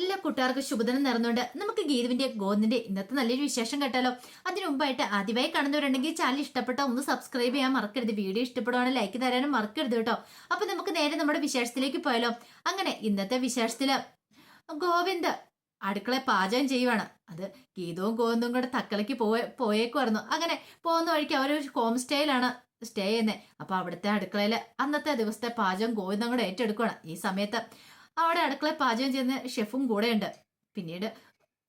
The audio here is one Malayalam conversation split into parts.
എല്ലാ കൂട്ടുകാർക്കും ശുഭദിനം നേർന്നുകൊണ്ട് നമുക്ക് ഗീതുവിന്റെ ഗോന്തിന്റെ ഇന്നത്തെ നല്ലൊരു വിശേഷം കേട്ടാലോ? അതിനു മുമ്പായിട്ട് ആദ്യമായി കാണുന്നവരുണ്ടെങ്കിൽ ചാനൽ ഇഷ്ടപ്പെട്ട ഒന്ന് സബ്സ്ക്രൈബ് ചെയ്യാൻ മറക്കരുത്. വീഡിയോ ഇഷ്ടപ്പെടുവാണെങ്കിൽ ലൈക്ക് തരാനും മറക്കരുത് കേട്ടോ. അപ്പൊ നമുക്ക് നേരെ നമ്മുടെ വിശേഷത്തിലേക്ക് പോയാലോ? അങ്ങനെ ഇന്നത്തെ വിശേഷത്തിൽ ഗോവിന്ദ് അടുക്കള പാചകം ചെയ്യുവാണ്. അത് ഗീതവും ഗോവിന്ദും കൂടെ തക്കളയ്ക്ക് പോയ പോയേക്കുമായിരുന്നു അങ്ങനെ പോകുന്ന വഴിക്ക് അവർ ഹോം സ്റ്റേയിലാണ് സ്റ്റേ ചെയ്യുന്നത് അപ്പൊ അവിടുത്തെ അടുക്കളയിൽ അന്നത്തെ ദിവസത്തെ പാചകം ഗോവിന്ദം കൂടെ ഏറ്റെടുക്കുവാണ്. ഈ സമയത്ത് അവിടെ അടുക്കള പാചകം ചെയ്യുന്ന ഷെഫും കൂടെ ഉണ്ട് പിന്നീട്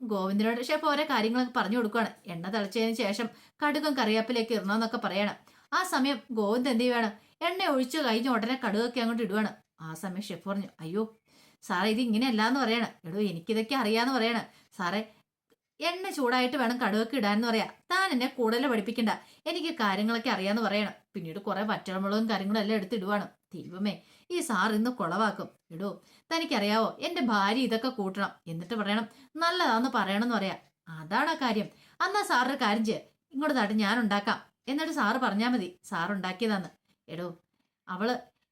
ഗോവിന്ദനോട് ഷെഫ് ഓരോ കാര്യങ്ങളൊക്കെ പറഞ്ഞു കൊടുക്കുകയാണ് എണ്ണ തിളച്ചതിന് ശേഷം കടുകും കറിവേപ്പിലേക്ക് ഇടണമെന്നൊക്കെ പറയണം. ആ സമയം ഗോവിന്ദ് എന്ത് ചെയ്യുവാണ്? എണ്ണ ഒഴിച്ചു കഴിഞ്ഞ ഉടനെ കടുകൊക്കെ അങ്ങോട്ട് ഇടുവാണ്. ആ സമയം ഷെഫ് പറഞ്ഞു അയ്യോ സാറേ ഇത് ഇങ്ങനെയല്ല എന്ന് പറയണം. എടോ എനിക്കിതൊക്കെ അറിയാന്ന് പറയണം. സാറേ എണ്ണ ചൂടായിട്ട് വേണം കടുകൊക്കെ ഇടാന്ന് പറയാം. താൻ എന്നെ കൂടുതൽ പഠിപ്പിക്കണ്ട. എനിക്ക് കാര്യങ്ങളൊക്കെ അറിയാന്ന് പറയണം. പിന്നീട് കുറെ പച്ചമുളകും കാര്യങ്ങളും എല്ലാം എടുത്തിടുവാണ്. ദൈവമേ ഈ സാർ ഇന്ന് കുളവാക്കും. ഇടോ തനിക്കറിയാവോ എന്റെ ഭാര്യ ഇതൊക്കെ കൂട്ടണം. എന്നിട്ട് പറയണം നല്ലതാന്ന് പറയണമെന്ന് പറയാം. അതാണ് ആ കാര്യം. അന്നാ സാറൊരു കാര്യം ചെയ്യ. ഇങ്ങോട്ട് താട്ട് ഞാൻ ഉണ്ടാക്കാം. എന്നിട്ട് സാറ് പറഞ്ഞാൽ മതി. സാർ ഉണ്ടാക്കിയതാന്ന്. എടോ അവൾ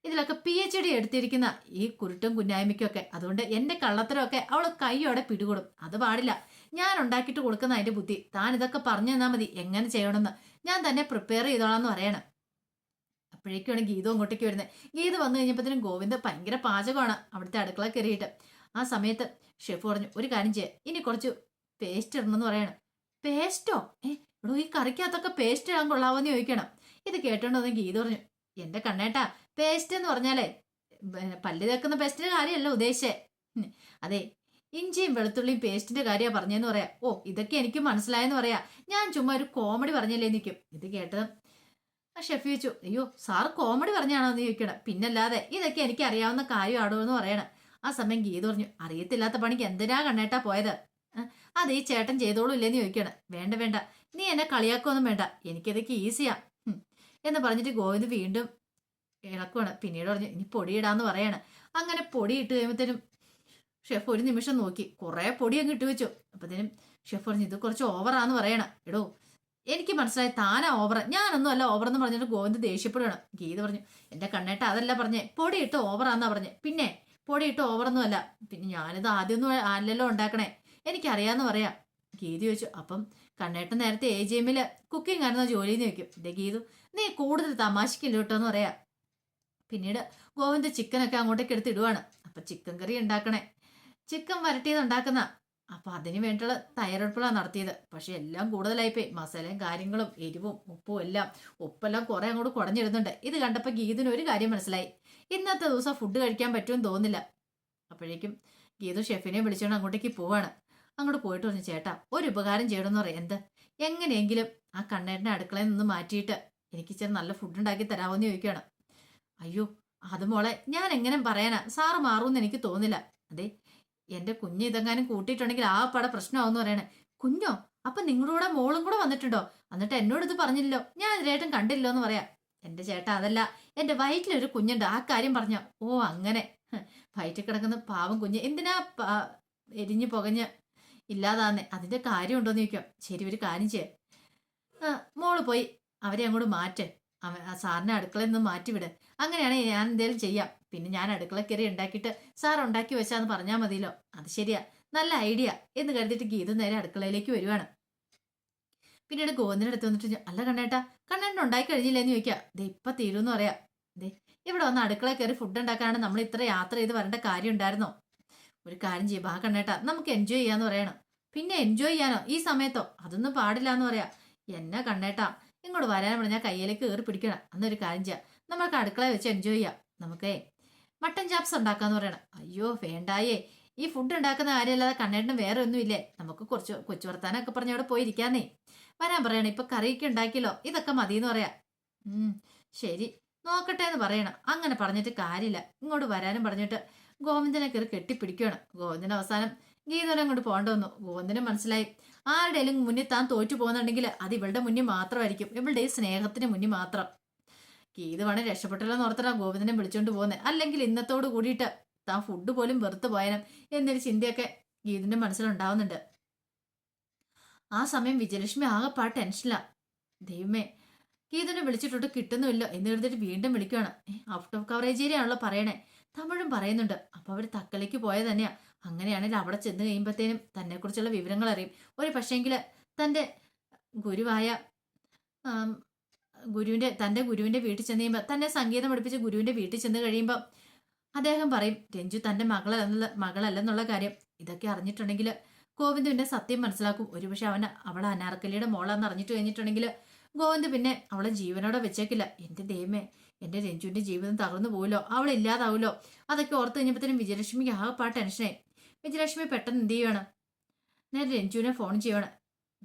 ഇതിലൊക്കെ പി എച്ച് ഡി എടുത്തിരിക്കുന്ന ഈ കുരുട്ടും കുന്നായ്മയ്ക്കൊക്കെ അതുകൊണ്ട് എന്റെ കള്ളത്തരമൊക്കെ അവൾ കൈയോടെ പിടികൂടും. അത് പാടില്ല. ഞാൻ ഉണ്ടാക്കിയിട്ട് കൊടുക്കുന്ന അതിന്റെ ബുദ്ധി. താൻ ഇതൊക്കെ പറഞ്ഞു തന്നാൽ മതി. എങ്ങനെ ചെയ്യണമെന്ന്. ഞാൻ തന്നെ പ്രിപ്പയർ ചെയ്തോളാം എന്ന് പറയണം. അപ്പോഴേക്കാണ് ഗീത അങ്ങോട്ടേക്ക് വരുന്നത് ഗീത വന്നു കഴിഞ്ഞപ്പോഴത്തേനും ഗോവിന്ദ് ഭയങ്കര പാചകമാണ് അവിടുത്തെ അടുക്കള കയറിയിട്ട്. ആ സമയത്ത് ഷെഫ് പറഞ്ഞു ഒരു കാര്യം ചെയ്യാം ഇനി കുറച്ച് പേസ്റ്റ് ഇടണമെന്ന് പറയണം. പേസ്റ്റോ ഏ ഇവിടെ ഈ കറിക്കകത്തൊക്കെ പേസ്റ്റ് ഇടാൻ കൊള്ളാവെന്ന് ചോദിക്കണം. ഇത് കേട്ടോണ്ട് വന്ന് ഗീത പറഞ്ഞു എന്റെ കണ്ണേട്ടാ പേസ്റ്റ് എന്ന് പറഞ്ഞാലേ പല്ല് തേക്കുന്ന പേസ്റ്റിന്റെ കാര്യമല്ല ഉദ്ദേശിച്ചേ. അതെ ഇഞ്ചിയും വെളുത്തുള്ളിയും പേസ്റ്റിന്റെ കാര്യമാണ് പറഞ്ഞതെന്ന് പറയാ. ഓ ഇതൊക്കെ എനിക്ക് മനസ്സിലായെന്ന് പറയാ. ഞാൻ ചുമ്മാ ഒരു കോമഡി പറഞ്ഞല്ലേ നിൽക്കും ഇത് കേട്ടത് ആ ഷെഫ് ചോദിച്ചു അയ്യോ സാർ കോമഡി പറഞ്ഞാണോ എന്ന് ചോദിക്കണം. പിന്നല്ലാതെ ഇതൊക്കെ എനിക്ക് അറിയാവുന്ന കാര്യമാണോ എന്ന് പറയണം. ആ സമയം ഗീത പറഞ്ഞു അറിയത്തില്ലാത്ത പണിക്ക് എന്തിനാ കണ്ണേട്ടാ പോയത്? അത് ഈ ചേട്ടൻ ചെയ്തോളൂ ഇല്ലെന്ന് ചോദിക്കണം. വേണ്ട വേണ്ട നീ എന്നെ കളിയാക്കൊന്നും വേണ്ട എനിക്കിതൊക്കെ ഈസിയാ. എന്ന് പറഞ്ഞിട്ട് ഗോവിന്ദ് വീണ്ടും ഇളക്കുവാണ്. പിന്നീട് പറഞ്ഞു ഇനി പൊടിയിടാന്ന് പറയാണ്. അങ്ങനെ പൊടി ഇട്ട് കഴിയുമ്പോഴത്തേനും ഷെഫ് ഒരു നിമിഷം നോക്കി. കുറെ പൊടി അങ്ങ് ഇട്ട് വെച്ചു. അപ്പത്തേനും ഷെഫ് പറഞ്ഞു ഇത് കുറച്ച് ഓവറാന്ന് പറയണം. എടോ എനിക്ക് മനസ്സിലായി താനാ ഓവർ ഞാനൊന്നും അല്ല ഓവർ എന്ന് പറഞ്ഞിട്ട് ഗോവിന്ദ് ദേഷ്യപ്പെടുകയാണ് ഗീത പറഞ്ഞു എന്റെ കണ്ണേട്ട അതല്ല പറഞ്ഞേ. പൊടി ഇട്ട് ഓവറാന്നാ പറഞ്ഞേ. പിന്നെ പൊടി ഇട്ട് ഓവറൊന്നും അല്ല. പിന്നെ ഞാനിത് ആദ്യമൊന്നും അല്ലല്ലോ ഉണ്ടാക്കണേ. എനിക്കറിയാന്ന് പറയാം. ഗീത ചോദിച്ചു അപ്പം കണ്ണേട്ടൻ നേരത്തെ എ ജി എമ്മിൽ കുക്കിംഗ് ആയിരുന്ന ജോലി എന്ന് ചോദിക്കും. ഇതേ ഗീതു നീ കൂടുതൽ തമാശക്കില്ല കേട്ടോ എന്ന് പറയാം. പിന്നീട് ഗോവിന്ദ് ചിക്കനൊക്കെ അങ്ങോട്ടേക്ക് എടുത്തിടുവാണ്. അപ്പൊ ചിക്കൻ കറി ഉണ്ടാക്കണേ. ചിക്കൻ വരട്ടിയത് ഉണ്ടാക്കുന്ന അപ്പൊ അതിന് വേണ്ടിയുള്ള തയ്യാറെടുപ്പുകളാണ് നടത്തിയത്. പക്ഷേ എല്ലാം കൂടുതലായിപ്പോയി. മസാലയും കാര്യങ്ങളും എരിവും ഉപ്പും എല്ലാം ഉപ്പെല്ലാം കുറെ അങ്ങോട്ട് കുടഞ്ഞിരുന്നുണ്ട്. ഇത് കണ്ടപ്പോൾ ഗീതിന് ഒരു കാര്യം മനസ്സിലായി. ഇന്നത്തെ ദിവസം ഫുഡ് കഴിക്കാൻ പറ്റുമെന്ന് തോന്നില്ല അപ്പോഴേക്കും ഗീതു ഷെഫിനെ വിളിച്ചുകൊണ്ട് അങ്ങോട്ടേക്ക് പോവാണ്. അങ്ങോട്ട് പോയിട്ട് പറഞ്ഞു ചേട്ടാ ഒരു ഉപകാരം ചെയ്യണമെന്ന് പറയാം. എന്ത്? എങ്ങനെയെങ്കിലും ആ കണ്ണേട്ടന്റെ അടുക്കളയിൽ നിന്ന് മാറ്റിയിട്ട് എനിക്ക് ഇച്ചിരി നല്ല ഫുഡ് ഉണ്ടാക്കി തരാമെന്ന് ചോദിക്കുകയാണ് അയ്യോ അത് മോളെ ഞാൻ എങ്ങനെ പറയാനാ? സാറ് മാറുമെന്ന് എനിക്ക് തോന്നില്ല അതെ എന്റെ കുഞ്ഞ് ഇതെങ്ങാനും കൂട്ടിയിട്ടുണ്ടെങ്കിൽ ആ പട പ്രശ്നമാവെന്ന് പറയണേ. കുഞ്ഞോ അപ്പൊ നിങ്ങളുടെ മോളും കൂടെ വന്നിട്ടുണ്ടോ? എന്നിട്ട് എന്നോട് ഇത് പറഞ്ഞില്ലോ ഞാൻ ഇതിലേട്ടും കണ്ടില്ലോ എന്ന് പറയാ. എന്റെ ചേട്ടാ അതല്ല. എന്റെ വയറ്റിലൊരു കുഞ്ഞുണ്ട്. ആ കാര്യം പറഞ്ഞ. ഓ അങ്ങനെ. വയറ്റിൽ കിടക്കുന്ന പാവം കുഞ്ഞ്. എന്തിനാ എരിഞ്ഞു പുകഞ്ഞ് ഇല്ലാതാന്നെ? അതിന്റെ കാര്യം ഉണ്ടോന്ന് ചോദിക്കാം. ശരി ഒരു കാര്യം ചെയ്യാം. മോൾ പോയി. അവരെ അങ്ങോട്ട് മാറ്റ്. അവ- സാറിനെ അടുക്കളയിൽ നിന്ന് മാറ്റിവിട്. അങ്ങനെയാണെങ്കിൽ ഞാൻ എന്തേലും ചെയ്യാം. പിന്നെ ഞാൻ അടുക്കള കയറി ഉണ്ടാക്കിയിട്ട് സാർ ഉണ്ടാക്കി വെച്ചാന്ന് പറഞ്ഞാൽ മതിയല്ലോ. അത് ശരിയാ. നല്ല ഐഡിയ എന്ന് കരുതിയിട്ട് ഗീത നേരെ അടുക്കളയിലേക്ക് വരുവാണ്. പിന്നീട് ഗോവിന്ദന്റെ അടുത്ത് വന്നിട്ട് അല്ല കണ്ണേട്ടാ കണ്ണേട്ടൻ ഉണ്ടാക്കി കഴിഞ്ഞില്ലെന്ന് ചോദിക്കാം ദേ ഇപ്പൊ തീരുമെന്ന് പറയാം. ദേ ഇവിടെ വന്ന് അടുക്കള കയറി ഫുഡ് ഉണ്ടാക്കാനാണ് നമ്മൾ ഇത്ര യാത്ര ചെയ്ത് വരേണ്ട കാര്യം ഉണ്ടായിരുന്നോ? ഒരു കാര്യം ചെയ്യും ആ കണ്ണേട്ടാ നമുക്ക് എൻജോയ് ചെയ്യാന്ന് പറയണം. പിന്നെ എൻജോയ് ചെയ്യാനോ? ഈ സമയത്തോ? അതൊന്നും പാടില്ല എന്ന് പറയാ. എന്നാ കണ്ണേട്ടാ ഇങ്ങോട്ട് വരാൻ പറഞ്ഞാൽ കയ്യിലേക്ക് കയറി പിടിക്കണം. അന്നൊരു കാര്യം ചെയ്യാം. നമുക്ക് അടുക്കള വെച്ച് എൻജോയ് ചെയ്യാം. നമുക്കേ മട്ടൻ ചാപ്സ് ഉണ്ടാക്കാന്ന് പറയണം. അയ്യോ വേണ്ടായേ. ഈ ഫുഡ് ഉണ്ടാക്കുന്ന കാര്യമല്ലാതെ കണ്ണേട്ടന് വേറെ ഒന്നുമില്ലേ? നമുക്ക് കുറച്ച് കൊച്ചു വർത്താനൊക്കെ പറഞ്ഞ് അവിടെ പോയിരിക്കാന്നേ. വരാൻ പറയണം ഇപ്പൊ കറിയൊക്കെ ഉണ്ടാക്കിയല്ലോ ഇതൊക്കെ മതിയെന്ന് പറയാ. ഉം ശരി. നോക്കട്ടെ എന്ന് പറയണം. അങ്ങനെ പറഞ്ഞിട്ട് കാര്യമില്ല. ഇങ്ങോട്ട് വരാനും പറഞ്ഞിട്ട് ഗോവിന്ദനെ കയറി കെട്ടിപ്പിടിക്കുകയാണ്. ഗോവിന്ദൻ അവസാനം ഗീതനെ അങ്ങോട്ട് പോകേണ്ട വന്നു. ഗോവിന്ദന് മനസ്സിലായി. ആരുടെയെങ്കിലും മുന്നിൽ താൻ തോറ്റു പോകുന്നുണ്ടെങ്കിൽ അത് ഇവളുടെ മുന്നിൽ മാത്രമായിരിക്കും. ഇവളുടെ ഈ സ്നേഹത്തിന് മുന്നിൽ മാത്രം. ഗീത വേണേ രക്ഷപ്പെട്ടല്ലോ എന്ന് ഓർത്തിട്ടാ ഗോവിന്ദനെ വിളിച്ചോണ്ട് പോകുന്നത് അല്ലെങ്കിൽ ഇന്നത്തോട് കൂടിയിട്ട് താൻ ഫുഡ് പോലും വെറുത്ത് പോയാലും എന്നൊരു ചിന്തയൊക്കെ ഗീതിന്റെ മനസ്സിലുണ്ടാവുന്നുണ്ട്. ആ സമയം വിജയലക്ഷ്മി ആകെപ്പാ ടെൻഷനില്ല ദൈവമേ ഗീതനെ വിളിച്ചിട്ടോട്ട് കിട്ടുന്നുമില്ല എന്ന് കരുതിട്ട് വീണ്ടും വിളിക്കുകയാണ് ഔട്ട് ഓഫ് കവറേജ് ഏരിയ ആണല്ലോ പറയണേ. തമിഴും പറയുന്നുണ്ട് അപ്പൊ അവർ തക്കലേക്ക് പോയത് തന്നെയാ. അങ്ങനെയാണെങ്കിൽ അവിടെ ചെന്ന് കഴിയുമ്പോഴത്തേനും തന്നെക്കുറിച്ചുള്ള വിവരങ്ങൾ അറിയും ഒരു പക്ഷേങ്കിൽ തന്റെ ഗുരുവായ ഗുരുവിന്റെ തന്റെ ഗുരുവിന്റെ വീട്ടിൽ ചെന്ന് കഴിയുമ്പോൾ തന്നെ സംഗീതം പഠിപ്പിച്ച് ഗുരുവിന്റെ വീട്ടിൽ ചെന്ന് കഴിയുമ്പോൾ അദ്ദേഹം പറയും രഞ്ജു തന്റെ മകളല്ല മകളല്ലെന്നുള്ള കാര്യം ഇതൊക്കെ അറിഞ്ഞിട്ടുണ്ടെങ്കിൽ ഗോവിന്ദുവിന്റെ സത്യം മനസ്സിലാക്കും. ഒരുപക്ഷെ അവൻ അവളെ അനാർക്കലിയുടെ മോളാന്ന് അറിഞ്ഞിട്ട് കഴിഞ്ഞിട്ടുണ്ടെങ്കിൽ ഗോവിന്ദ് പിന്നെ അവളെ ജീവനോടെ വെച്ചേക്കില്ല. എന്റെ ദൈവമേ എന്റെ രഞ്ജുവിന്റെ ജീവിതം തകർന്നു പോകുമല്ലോ അവൾ ഇല്ലാതാവുമല്ലോ അതൊക്കെ ഓർത്ത് കഴിഞ്ഞപ്പോഴത്തേനും വിജയലക്ഷ്മിക്ക് ആകെപ്പാ ടെൻഷനായി. വിജയലക്ഷ്മി പെട്ടെന്ന് എന്ത് ചെയ്യണം നേരെ രഞ്ജുവിനെ ഫോൺ ചെയ്യണം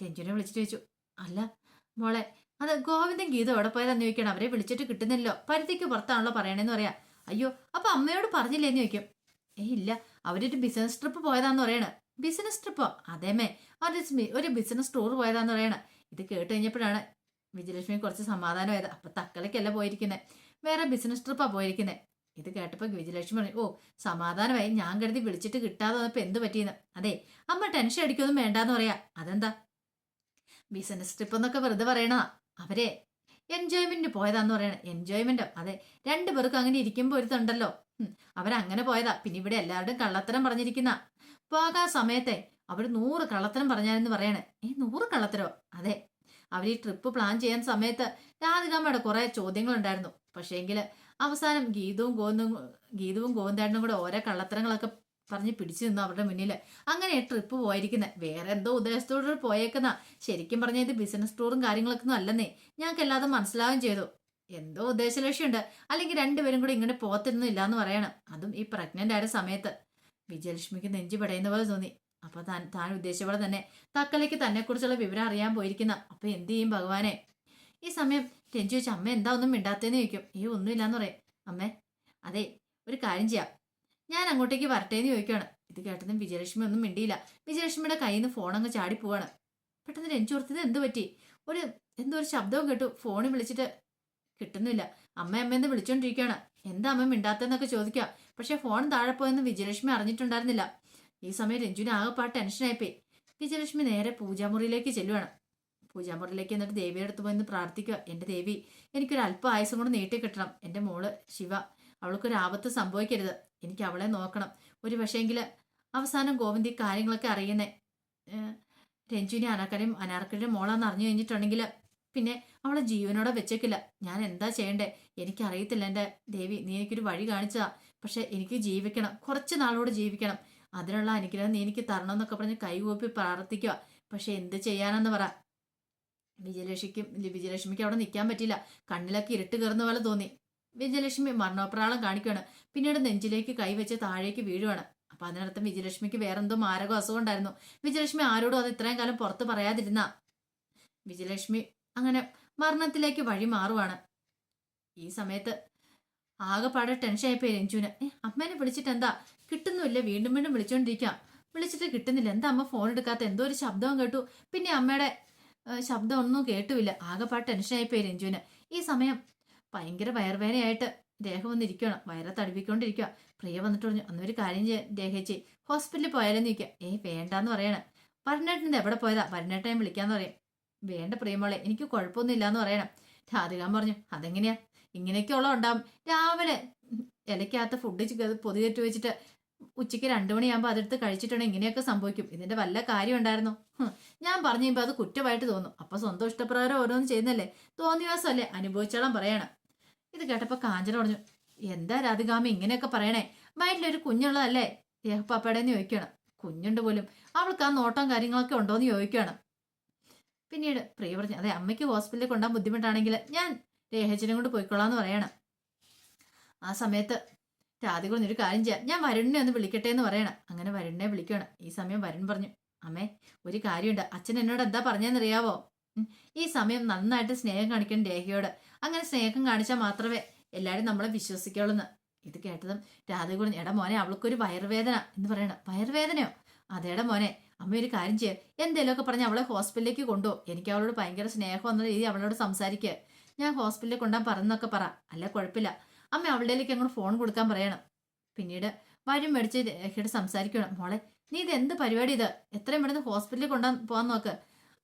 രഞ്ജുവിനെ വിളിച്ചിട്ട് ചോദിച്ചു അല്ല മോളെ അത് ഗോവിന്ദൻ ഗീത എവിടെ പോയതെന്ന് ചോദിക്കണം. അവരെ വിളിച്ചിട്ട് കിട്ടുന്നില്ലല്ലോ. പരുത്തിക്ക് പുറത്താണല്ലോ പറയണേന്ന് പറയാ. അയ്യോ അപ്പൊ അമ്മയോട് പറഞ്ഞില്ലേന്ന് ചോദിക്കും. ഏ ഇല്ല അവരൊരു ബിസിനസ് ട്രിപ്പ് പോയതാന്ന് പറയണ. ബിസിനസ് ട്രിപ്പോ അതേമേ അവർ ഒരു ബിസിനസ് ടൂർ പോയതാന്ന് പറയണ. ഇത് കേട്ട് കഴിഞ്ഞപ്പോഴാണ് വിജയലക്ഷ്മി കുറച്ച് സമാധാനമായത്. അപ്പൊ തക്കളയ്ക്കല്ല പോയിരിക്കുന്നത് വേറെ ബിസിനസ് ട്രിപ്പാ പോയിരിക്കുന്നത് ഇത് കേട്ടപ്പോൾ വിജയലക്ഷ്മി പറഞ്ഞു ഓ സമാധാനമായി. ഞാൻ കരുതി വിളിച്ചിട്ട് കിട്ടാതെ വന്നപ്പോ എന്ത് പറ്റിയെന്ന്. അതെ അമ്മ ടെൻഷൻ അടിക്കൊന്നും വേണ്ടാന്ന് പറയാ. അതെന്താ? ബിസിനസ് ട്രിപ്പ് എന്നൊക്കെ വെറുതെ പറയണതാ. അവരെ എൻജോയ്മെന്റ് പോയതാന്ന് പറയണ. എൻജോയ്മെന്റോ അതെ രണ്ടു പേർക്കും അങ്ങനെ ഇരിക്കുമ്പോൾ ഒരുത്തുണ്ടല്ലോ അവരങ്ങനെ പോയതാ. പിന്നെ ഇവിടെ എല്ലാവരുടെയും കള്ളത്തരം പറഞ്ഞിരിക്കുന്ന. പോകാൻ സമയത്തെ അവർ നൂറ് കള്ളത്തരം പറഞ്ഞാലെന്ന് പറയണേ. ഏ നൂറ് കള്ളത്തരോ? അതെ അവർ ഈ ട്രിപ്പ് പ്ലാൻ ചെയ്യാൻ സമയത്ത് രാധികാമ്മയുടെ കുറെ ചോദ്യങ്ങളുണ്ടായിരുന്നു. പക്ഷേങ്കിൽ അവസാനം ഗീതവും ഗോവിന്ദും ഗീതവും ഗോവിന്ദേട്ടനും കൂടെ ഓരോ കള്ളത്തരങ്ങളൊക്കെ പറഞ്ഞ് പിടിച്ചു നിന്നു അവരുടെ മുന്നിൽ അങ്ങനെ ട്രിപ്പ് പോയിരിക്കുന്നത് വേറെ എന്തോ ഉദ്ദേശത്തോടെ പോയേക്കുന്ന. ശരിക്കും പറഞ്ഞാൽ ഇത് ബിസിനസ് ടൂറും കാര്യങ്ങളൊക്കെ ഒന്നും അല്ലെന്നേ. ഞങ്ങൾക്ക് എല്ലാതും മനസ്സിലാവുകയും ചെയ്തു. എന്തോ ഉദ്ദേശ ലക്ഷ്യമുണ്ട്. അല്ലെങ്കിൽ രണ്ടുപേരും കൂടി ഇങ്ങനെ പോത്തിരുന്നു ഇല്ലാന്ന് പറയണം. അതും ഈ പ്രഗ്നന്റ് ആയ സമയത്ത്. വിജയലക്ഷ്മിക്ക് നെഞ്ചു പടയുന്ന പോലെ തോന്നി. അപ്പൊ താൻ താൻ ഉദ്ദേശിച്ച പോലെ തന്നെ തക്കലേക്ക് തന്നെ കുറിച്ചുള്ള വിവരം അറിയാൻ പോയിരിക്കുന്ന. അപ്പൊ എന്ത് ചെയ്യും ഭഗവാനെ? ഈ സമയം രഞ്ജു ചോദിച്ചു അമ്മ എന്താ ഒന്നും മിണ്ടാത്തേന്ന് ചോദിക്കും? ഈ ഒന്നുമില്ലാന്ന് പറയും. അമ്മേ അതെ ഒരു കാര്യം ചെയ്യാം. ഞാൻ അങ്ങോട്ടേക്ക് വരട്ടെ എന്ന് ചോദിക്കുകയാണ് ഇത് കേട്ടതും വിജയലക്ഷ്മി ഒന്നും മിണ്ടിയില്ല. വിജയലക്ഷ്മിയുടെ കയ്യിൽ നിന്ന് ഫോൺ അങ്ങ് ചാടി പോവാണ്. പെട്ടെന്ന് രഞ്ജു ഓർത്തത് എന്ത് പറ്റി? ഒരു എന്തോ ഒരു ശബ്ദവും കേട്ടു. ഫോണിൽ വിളിച്ചിട്ട് കിട്ടുന്നില്ല. അമ്മ അമ്മയെന്ന് വിളിച്ചോണ്ടിരിക്കുകയാണ് എന്താ അമ്മ മിണ്ടാത്തെന്നൊക്കെ ചോദിക്കാം. പക്ഷെ ഫോൺ താഴെ പോയെന്ന് വിജയലക്ഷ്മി അറിഞ്ഞിട്ടുണ്ടായിരുന്നില്ല. ഈ സമയം രഞ്ജുവിന് ആകെപ്പാട് ടെൻഷനായിപ്പോയി. വിജയലക്ഷ്മി നേരെ പൂജാമുറിയിലേക്ക് ചെല്ലുവാണ്. പൂജാമുറിയിലേക്ക് എന്നിട്ട് ദേവിയുടെ അടുത്ത് പോയി പ്രാർത്ഥിക്കുക എന്റെ ദേവി എനിക്കൊരു അല്പ ആയുസം കൊണ്ട് നീട്ടി കിട്ടണം. എന്റെ മോൾ ശിവ അവൾക്കൊരു ആപത്ത് സംഭവിക്കരുത്. എനിക്ക് അവളെ നോക്കണം. ഒരു പക്ഷേങ്കിൽ അവസാനം ഗോവിന്ദ് ഈ കാര്യങ്ങളൊക്കെ അറിയുന്നേ. രഞ്ജുവിനെ അനാക്കരയും അനാർക്കരുടെ മോളാന്ന് അറിഞ്ഞു കഴിഞ്ഞിട്ടുണ്ടെങ്കിൽ പിന്നെ അവളെ ജീവനോടെ വെച്ചേക്കില്ല. ഞാൻ എന്താ ചെയ്യണ്ടേ? എനിക്കറിയത്തില്ല എന്റെ ദേവി നീ എനിക്കൊരു വഴി കാണിച്ചതാ. പക്ഷെ എനിക്ക് ജീവിക്കണം. കുറച്ച് നാളോട് ജീവിക്കണം. അതിനുള്ള അനുഗ്രഹം നീ എനിക്ക് തരണം എന്നൊക്കെ പറഞ്ഞ് കൈകൂപ്പി പ്രാർത്ഥിക്കുക പക്ഷെ എന്ത് ചെയ്യാനെന്ന് പറ. വിജയലക്ഷ്മിക്കും വിജയലക്ഷ്മിക്ക് അവിടെ നിൽക്കാൻ പറ്റില്ല കണ്ണിലൊക്കെ ഇരുട്ട് കയറുന്ന പോലെ തോന്നി. വിജയലക്ഷ്മി മരണോപ്രാളം കാണിക്കുകയാണ്. പിന്നീട് നെഞ്ചിലേക്ക് കൈവച്ച് താഴേക്ക് വീഴുവാണ്. അപ്പൊ അതിനർത്ഥം വിജയലക്ഷ്മിക്ക് വേറെന്തോ മാരക അസുഖം ഉണ്ടായിരുന്നു. വിജയലക്ഷ്മി ആരോടും അത് ഇത്രയും കാലം പുറത്ത് പറയാതിരുന്ന വിജയലക്ഷ്മി അങ്ങനെ മരണത്തിലേക്ക് വഴി മാറുവാണ്. ഈ സമയത്ത് ആകെപ്പാടെ ടെൻഷനായിപ്പോയി രഞ്ജുവിന്. അമ്മേനെ വിളിച്ചിട്ട് എന്താ കിട്ടുന്നുമില്ല വീണ്ടും വീണ്ടും വിളിച്ചോണ്ടിരിക്കാം. വിളിച്ചിട്ട് കിട്ടുന്നില്ല. എന്താ അമ്മ ഫോൺ എടുക്കാത്ത? എന്തോ ഒരു ശബ്ദവും കേട്ടു. പിന്നെ അമ്മയുടെ ശബ്ദമൊന്നും കേട്ടുമില്ല ടെൻഷൻ ടെൻഷനായിപ്പോയി രഞ്ജുവിന്. ഈ സമയം ഭയങ്കര വയർവേനയായിട്ട് ദേഹം വന്നിരിക്കണം വയറെ തടിപ്പിക്കൊണ്ടിരിക്കുക പ്രിയ വന്നിട്ട് പറഞ്ഞു അന്നൊരു കാര്യം ചെയ്യാൻ ദേഹേച്ചി. ഹോസ്പിറ്റലിൽ പോയാലെന്ന് ചോദിക്കുക ഏയ് വേണ്ടാന്ന് പറയണ. ഭരണേട്ടന്റെ എവിടെ പോയതാ? വരണേട്ടനെ വിളിക്കാന്ന് പറയും. വേണ്ട പ്രിയമോളെ എനിക്ക് കുഴപ്പമൊന്നും ഇല്ലാന്ന് പറയണം. രാധികാൻ പറഞ്ഞു അതെങ്ങനെയാ? ഇങ്ങനെയൊക്കെയുള്ള ഉണ്ടാവും. രാവിലെ ഇലക്കകത്ത് ഫുഡ് പൊതിയേറ്റ് വെച്ചിട്ട് ഉച്ചയ്ക്ക് രണ്ടു മണിയാകുമ്പോൾ അതെടുത്ത് കഴിച്ചിട്ടുണ്ടെങ്കിൽ ഇങ്ങനെയൊക്കെ സംഭവിക്കും. ഇതിന്റെ വല്ല കാര്യം ഉണ്ടായിരുന്നു? ഞാൻ പറഞ്ഞു കഴിയുമ്പോൾ അത് കുറ്റമായിട്ട് തോന്നും. അപ്പൊ സ്വന്തം ഇഷ്ടപ്രകാരം ഓരോന്നും ചെയ്യുന്നല്ലേ തോന്നിയാസമല്ലേ അനുഭവിച്ചോളം പറയണം. ഇത് കേട്ടപ്പോ കാഞ്ചന പറഞ്ഞു എന്താ രാധികാമി ഇങ്ങനെയൊക്കെ പറയണേ? വയറ്റിലൊരു കുഞ്ഞുള്ളതല്ലേ? ദേഹപ്പാപ്പയുടെന്ന് ചോദിക്കണം കുഞ്ഞുണ്ട് പോലും. അവൾക്ക് ആ നോട്ടം കാര്യങ്ങളൊക്കെ ഉണ്ടോന്ന് ചോദിക്കുകയാണ്. പിന്നീട് പ്രിയ പറഞ്ഞു അതെ അമ്മയ്ക്ക് ഹോസ്പിറ്റലിൽ കൊണ്ടാൻ ബുദ്ധിമുട്ടാണെങ്കിൽ ഞാൻ രേഹച്ചനും കൊണ്ട് പോയിക്കൊള്ളാന്ന് പറയണം. ആ സമയത്ത് രാധിക ഒരു കാര്യം ചെയ്യാം. ഞാൻ വരുണിനെ ഒന്ന് വിളിക്കട്ടെ എന്ന് പറയണം. അങ്ങനെ വരുണിനെ വിളിക്കണം ഈ സമയം വരുൺ പറഞ്ഞു അമ്മേ ഒരു കാര്യമുണ്ട്. അച്ഛൻ എന്നോട് എന്താ പറഞ്ഞതെന്നറിയാവോ ഈ സമയം നന്നായിട്ട് സ്നേഹം കാണിക്കണം രേഖയോട്. അങ്ങനെ സ്നേഹം കാണിച്ചാൽ മാത്രമേ എല്ലാവരും നമ്മളെ വിശ്വസിക്കുള്ളൂ ഇത് കേട്ടതും രാധിക പറഞ്ഞു എടാ മോനെ അവൾക്കൊരു വയറുവേദന എന്ന് പറയണം. വയറുവേദനയോ? അതേടാ മോനെ അമ്മ ഒരു കാര്യം ചെയ്യുക എന്തേലുമൊക്കെ പറഞ്ഞ് അവളെ ഹോസ്പിറ്റലിലേക്ക് കൊണ്ടുപോകും എനിക്ക് അവളോട് ഭയങ്കര സ്നേഹം എന്ന രീതി അവളോട് സംസാരിക്കുക ഞാൻ ഹോസ്പിറ്റലിൽ കൊണ്ടാൻ പറഞ്ഞൊക്കെ പറ. അല്ല കുഴപ്പമില്ല. അമ്മ അവളുടെയിലേക്ക് അങ്ങോട്ട് ഫോൺ കൊടുക്കാൻ പറയണം. പിന്നീട് വരും മേടിച്ച് രേഖയോട് സംസാരിക്കണം. മോളെ നീ ഇത് എന്ത് പരിപാടി ഇത്? എത്രയും പെട്ടെന്ന് ഹോസ്പിറ്റലിൽ കൊണ്ടുപോകാൻ പോകാൻ നോക്ക്.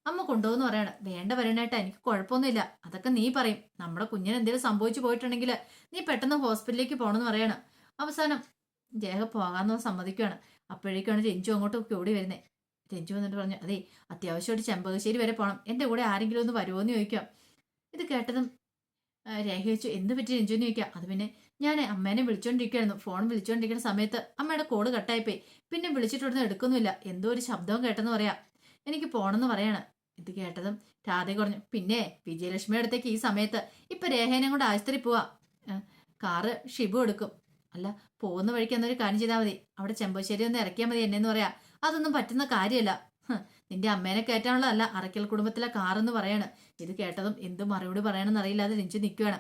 അമ്മ കൊണ്ടുപോകുന്നു പറയണം. വേണ്ട വരണേട്ടാ എനിക്ക് കുഴപ്പമൊന്നുമില്ല. അതൊക്കെ നീ പറയും. നമ്മുടെ കുഞ്ഞിന് എന്തെങ്കിലും സംഭവിച്ചു പോയിട്ടുണ്ടെങ്കിൽ നീ പെട്ടെന്ന് ഹോസ്പിറ്റലിലേക്ക് പോകണമെന്ന് പറയണം. അവസാനം ജേഹ പോകാമെന്ന് സമ്മതിക്കുകയാണ് അപ്പോഴേക്കാണ് രഞ്ജു അങ്ങോട്ടൊക്കെ ഓടി വരുന്നത് രഞ്ജു വന്നിട്ട് പറഞ്ഞു അതെ അത്യാവശ്യമായിട്ട് ചെമ്പകശ്ശേരി വരെ പോകണം എന്റെ കൂടെ ആരെങ്കിലും ഒന്ന് വരുമോ എന്ന് ചോദിക്കാം. ഇത് കേട്ടതും രേഖ വെച്ചു എന്ത് പറ്റി രഞ്ജു എന്ന് ചോദിക്കാം. അത് പിന്നെ ഞാൻ അമ്മേനെ വിളിച്ചോണ്ടിരിക്കുകയായിരുന്നു ഫോൺ വിളിച്ചുകൊണ്ടിരിക്കുന്ന സമയത്ത് അമ്മയുടെ കോൾ കട്ടായിപ്പോയി. പിന്നെ വിളിച്ചിട്ടൊന്നും എടുക്കുന്നില്ല എന്തോ ഒരു ശബ്ദവും കേട്ടെന്ന് പറയാം. എനിക്ക് പോണെന്ന് പറയാണ്. ഇത് കേട്ടതും രാധ കുറഞ്ഞു. പിന്നെ വിജയലക്ഷ്മി അടുത്തേക്ക് ഈ സമയത്ത് ഇപ്പൊ രേഖേനെ കൊണ്ട് ആശുപത്രി പോവാ. കാറ് ഷിബു എടുക്കും. അല്ല പോകുന്ന വഴിക്ക് എന്നൊരു കാര്യം ചെയ്താൽ മതി. അവിടെ ചെമ്പശ്ശേരി ഒന്ന് ഇറക്കിയാൽ മതി എന്നെന്ന് പറയാ. അതൊന്നും പറ്റുന്ന കാര്യമല്ല നിന്റെ അമ്മേനെ കയറ്റാനുള്ളതല്ല അറക്കൽ കുടുംബത്തിലെ കാറെന്ന് പറയാണ്. ഇത് കേട്ടതും എന്ത് മറുപടി പറയണമെന്ന് അറിയില്ലാതെ രഞ്ജു നിൽക്കുകയാണ്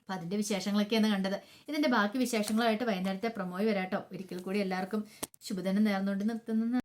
അപ്പൊ അതിന്റെ വിശേഷങ്ങളൊക്കെയാണ് കണ്ടത്. ഇതിന്റെ ബാക്കി വിശേഷങ്ങളുമായിട്ട് വൈകുന്നേരത്തെ പ്രമോയ് വരാട്ടോ. ഒരിക്കൽ കൂടി എല്ലാവർക്കും ശുഭദിനം നേർന്നുകൊണ്ട് നിർത്തുന്ന.